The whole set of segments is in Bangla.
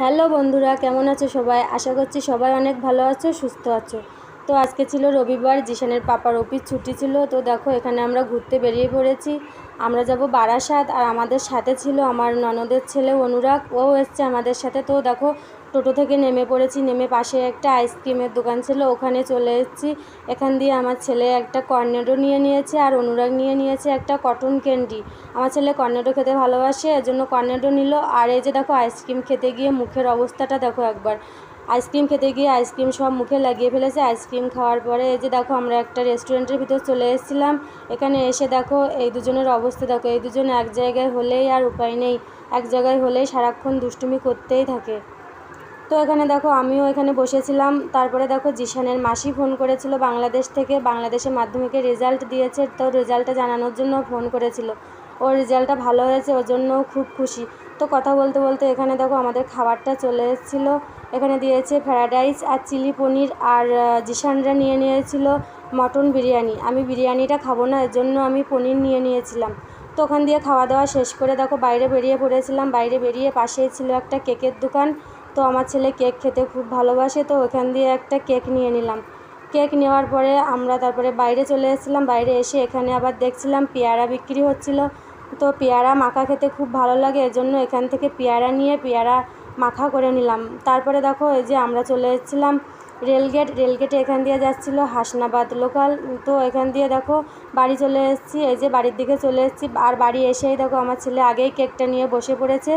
হ্যালো বন্ধুরা, কেমন আছো সবাই? আশা করছি সবাই অনেক ভালো আছো, সুস্থ আছো। তো আজকে ছিল রবিবার, জিশানের পাপার অফিস ছুটি ছিল। তো দেখো, এখানে আমরা ঘুরতে বেরিয়ে পড়েছি। আমরা যাব বারাসাত আর আমাদের সাথে ছিল আমার ননদের ছেলে অনুরাগ। ও এসছে আমাদের সাথে। তো দেখো, টোটো থেকে নেমে পড়েছি। নেমে পাশে একটা আইসক্রিমের দোকান ছিল। ওখানে চলে এসেছি। এখান দিয়ে আমার ছেলে একটা কর্নেডো নিয়ে নিয়েছে আর অনুরাগ নিয়ে নিয়েছে একটা কটন ক্যান্ডি। আমার ছেলে কর্নেডো খেতে ভালোবাসে, এজন্য কর্নেডো নিল। আর এই যে দেখো, আইসক্রিম খেতে গিয়ে মুখের অবস্থাটা দেখো একবার। আইসক্রিম খেতে গিয়ে আইসক্রিম সব মুখে লাগিয়ে ফেলেছে। আইসক্রিম খাওয়ার পরে এই যে দেখো, আমরা একটা রেস্টুরেন্টের ভিতর চলে এসেছিলাম। এখানে এসে দেখো, এই দুজনের অবস্থা দেখো, এই দুজন এক জায়গায় হলেই আর উপায় নেই। এক জায়গায় হলেই সারাক্ষণ দুষ্টুমি করতেই থাকে। তো এখানে দেখো, আমিও এখানে বসেছিলাম। তারপরে দেখো, জিশানের মাসি ফোন করেছিল বাংলাদেশ থেকে। বাংলাদেশে মাধ্যমিকের রেজাল্ট দিয়েছে। তো রেজাল্টটা জানানোর জন্য ফোন করেছিল। ওর রেজাল্টটা ভালো হয়েছে, ওর জন্য খুব খুশি। তো কথা বলতে বলতে এখানে দেখো, আমাদের খাবারটা চলে এসেছিল। এখানে দিয়েছে ফ্রায়েড রাইস আর চিলি পনির। আর জিশানরা নিয়ে নিয়েছিল মটন বিরিয়ানি। আমি বিরিয়ানিটা খাব না এর জন্য আমি পনির নিয়ে নিয়েছিলাম। তো ওখান দিয়ে খাওয়া দাওয়া শেষ করে দেখো বাইরে বেরিয়ে পড়েছিলাম। বাইরে বেরিয়ে পাশেই ছিল একটা কেকের দোকান। তো আমার ছেলে কেক খেতে খুব ভালোবাসে, তো ওখান দিয়ে একটা কেক নিয়ে নিলাম। কেক নেওয়ার পরে আমরা তারপরে বাইরে চলে এসেছিলাম। বাইরে এসে এখানে আবার দেখছিলাম পেয়ারা বিক্রি হচ্ছিল। তো পেয়ারা মাখা খেতে খুব ভালো লাগে, এজন্য এখান থেকে পেয়ারা নিয়ে পেয়ারা মাখা করে নিলাম। তারপরে দেখো এই যে আমরা চলে এসেছিলাম রেলগেট, রেলগেটে এখান দিয়ে যাচ্ছিল হাসনাবাদ লোকাল। তো এখান দিয়ে দেখো বাড়ি চলে এসেছি, এই যে বাড়ির দিকে চলে এসেছি। আর বাড়ি এসেই দেখো আমার ছেলে আগেই কেকটা নিয়ে বসে পড়েছে।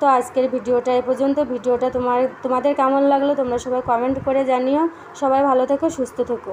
তো আজকের ভিডিওটা এ পর্যন্ত। ভিডিওটা তোমার, তোমাদের কেমন লাগল তোমরা সবাই কমেন্ট করে জানিও। সবাই ভালো থেকো, সুস্থ থেকো।